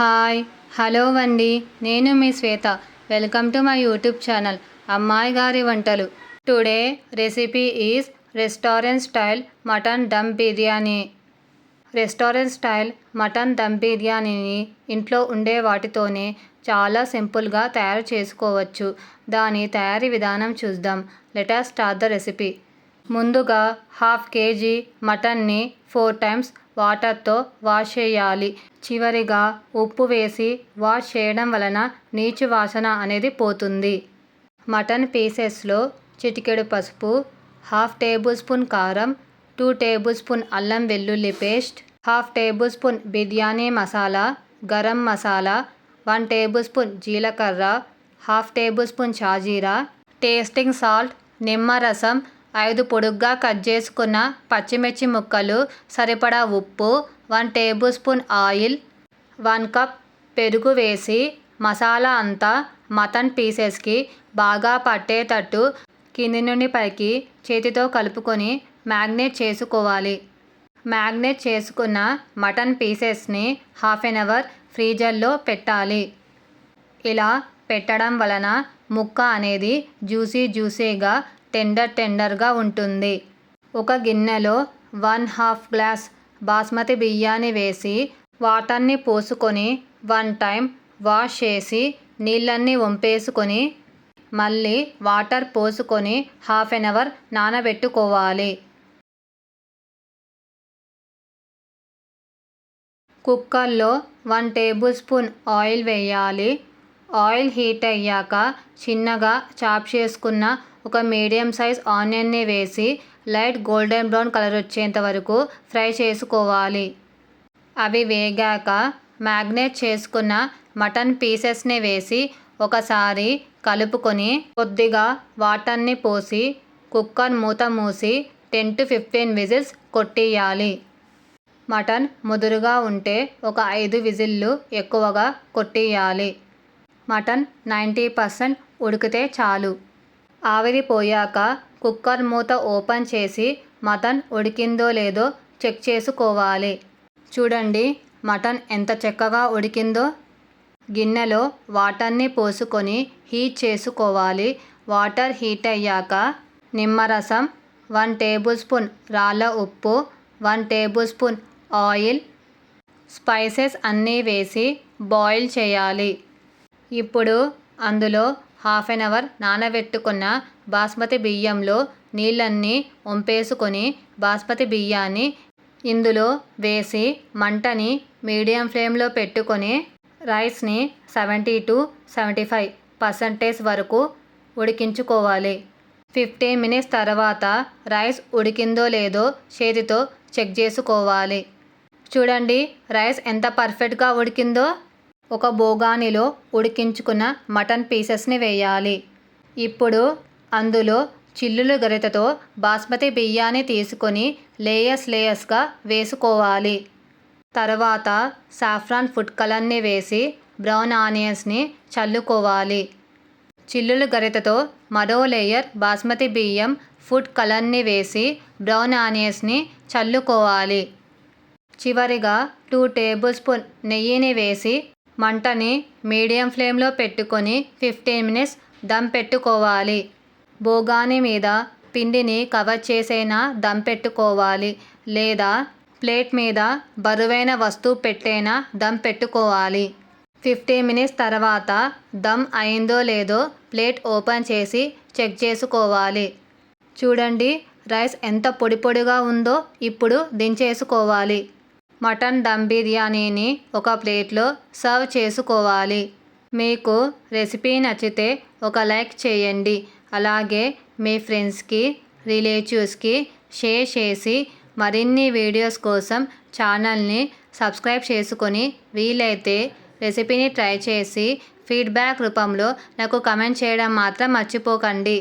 Hi hello అండి. నేను మీ Shweta. Welcome to my YouTube channel. అమ్మాయి గారి వంటలు. Today recipe is restaurant style mutton dum biryani. Restaurant style mutton dum బిర్యానీని ఇంట్లో ఉండే వాటితోనే చాలా సింపుల్గా తయారు చేసుకోవచ్చు. దాని తయారీ విధానం చూద్దాం. Let us start the recipe. ముందుగా హాఫ్ కేజీ మటన్ని ఫోర్ టైమ్స్ వాటర్తో వాష్ చేయాలి. చివరిగా ఉప్పు వేసి వాష్ చేయడం వలన నీచు వాసన అనేది పోతుంది. మటన్ పీసెస్లో చిటికెడు పసుపు హాఫ్ టేబుల్ స్పూన్ కారం టూ టేబుల్ స్పూన్ అల్లం వెల్లుల్లి paste half tablespoon biryani masala garam masala one tablespoon జీలకర్ర హాఫ్ టేబుల్ స్పూన్ షాజీరా టేస్టింగ్ సాల్ట్ నిమ్మరసం ఐదు పొడుగ్గా కట్ చేసుకున్న పచ్చిమిర్చి ముక్కలు సరిపడా ఉప్పు one tablespoon oil one cup పెరుగు వేసి మసాలా అంతా మటన్ పీసెస్కి బాగా పట్టేటట్టు కింది నుండి పైకి చేతితో కలుపుకొని మ్యాగ్నేట్ చేసుకోవాలి. మ్యాగ్నేట్ చేసుకున్న మటన్ పీసెస్ని హాఫ్ ఎన్ అవర్ ఫ్రీజర్లో పెట్టాలి. ఇలా పెట్టడం వలన ముక్క అనేది జ్యూసీ జ్యూసీగా టెండర్ టెండర్గా ఉంటుంది. ఒక గిన్నెలో వన్ హాఫ్ గ్లాస్ బాస్మతి బియ్యాన్ని వేసి వాటర్ని పోసుకొని వన్ టైం వాష్ చేసి నీళ్ళన్నీ వంపేసుకొని మళ్ళీ వాటర్ పోసుకొని హాఫ్ ఎన్ అవర్ నానబెట్టుకోవాలి. కుక్కర్లో వన్ టేబుల్ స్పూన్ ఆయిల్ వేయాలి. ఆయిల్ హీట్ అయ్యాక చిన్నగా చాప్ చేసుకున్న ఒక మీడియం సైజ్ ఆనియన్ని వేసి లైట్ గోల్డెన్ బ్రౌన్ కలర్ వచ్చేంత వరకు ఫ్రై చేసుకోవాలి. అవి వేగాక మ్యాగ్నేట్ చేసుకున్న మటన్ పీసెస్ని వేసి ఒకసారి కలుపుకొని కొద్దిగా వాటర్ని పోసి కుక్కర్ మూత మూసి టెన్ టు ఫిఫ్టీన్ విజిల్స్ కొట్టియాలి మటన్ ముదురుగా ఉంటే ఒక ఐదు విజిల్లు ఎక్కువగా కొట్టియాలి మటన్ నైంటీ పర్సెంట్ ఉడికితే చాలు. ఆవిరిపోయాక కుక్కర్ మూత ఓపెన్ చేసి మటన్ ఉడికిందో లేదో చెక్ చేసుకోవాలి. చూడండి మటన్ ఎంత చక్కగా ఉడికిందో. గిన్నెలో వాటర్ని పోసుకొని హీట్ చేసుకోవాలి. వాటర్ హీట్ అయ్యాక నిమ్మరసం వన్ టేబుల్ స్పూన్ రాళ్ళ ఉప్పు one table spoon oil spices అన్నీ వేసి బాయిల్ చేయాలి. ఇప్పుడు అందులో హాఫ్ అన్ అవర్ నానబెట్టుకున్న బాస్మతి బియ్యంలో నీళ్ళన్నీ వంపేసుకొని బాస్మతి బియ్యాన్ని ఇందులో వేసి మంటని మీడియం ఫ్లేమ్లో పెట్టుకొని రైస్ని seventy to seventy five percentage వరకు ఉడికించుకోవాలి. ఫిఫ్టీన్ మినిట్స్ తర్వాత రైస్ ఉడికిందో లేదో చేతితో చెక్ చేసుకోవాలి. చూడండి రైస్ ఎంత పర్ఫెక్ట్గా ఉడికిందో. ఒక బోగానిలో ఉడికించుకున్న మటన్ పీసెస్ని వేయాలి. ఇప్పుడు అందులో చిల్లులు గరిటతో బాస్మతి బియ్యాన్ని తీసుకొని లేయర్స్ లేయర్స్గా వేసుకోవాలి. తర్వాత సాఫ్రాన్ ఫుడ్ కలర్ని వేసి బ్రౌన్ ఆనియన్స్ని చల్లుకోవాలి. చిల్లులు గరిటతో మరో లేయర్ బాస్మతి బియ్యం ఫుడ్ కలర్ని వేసి బ్రౌన్ ఆనియన్స్ని చల్లుకోవాలి. చివరిగా టూ టేబుల్ స్పూన్ నెయ్యిని వేసి మంటని మీడియం ఫ్లేమ్లో పెట్టుకొని ఫిఫ్టీన్ మినిట్స్ దమ్ పెట్టుకోవాలి. బోగాని మీద పిండిని కవర్ చేసైనా దమ్ పెట్టుకోవాలి. లేదా ప్లేట్ మీద బరువైన వస్తువు పెట్టైనా దమ్ పెట్టుకోవాలి. ఫిఫ్టీన్ మినిట్స్ తర్వాత దమ్ అయిందో లేదో ప్లేట్ ఓపెన్ చేసి చెక్ చేసుకోవాలి. చూడండి రైస్ ఎంత పొడి పొడిగా ఉందో ఇప్పుడు దించేసుకోవాలి. మటన్ దమ్ బిర్యానీని ఒక ప్లేట్లో సర్వ్ చేసుకోవాలి. మీకు రెసిపీ నచ్చితే ఒక లైక్ చేయండి. అలాగే మీ ఫ్రెండ్స్కి రిలేటివ్స్కి షేర్ చేసి మరిన్ని వీడియోస్ కోసం ఛానల్ని సబ్స్క్రైబ్ చేసుకొని వీలైతే రెసిపీని ట్రై చేసి ఫీడ్బ్యాక్ రూపంలో నాకు కమెంట్ చేయడం మాత్రం మర్చిపోకండి.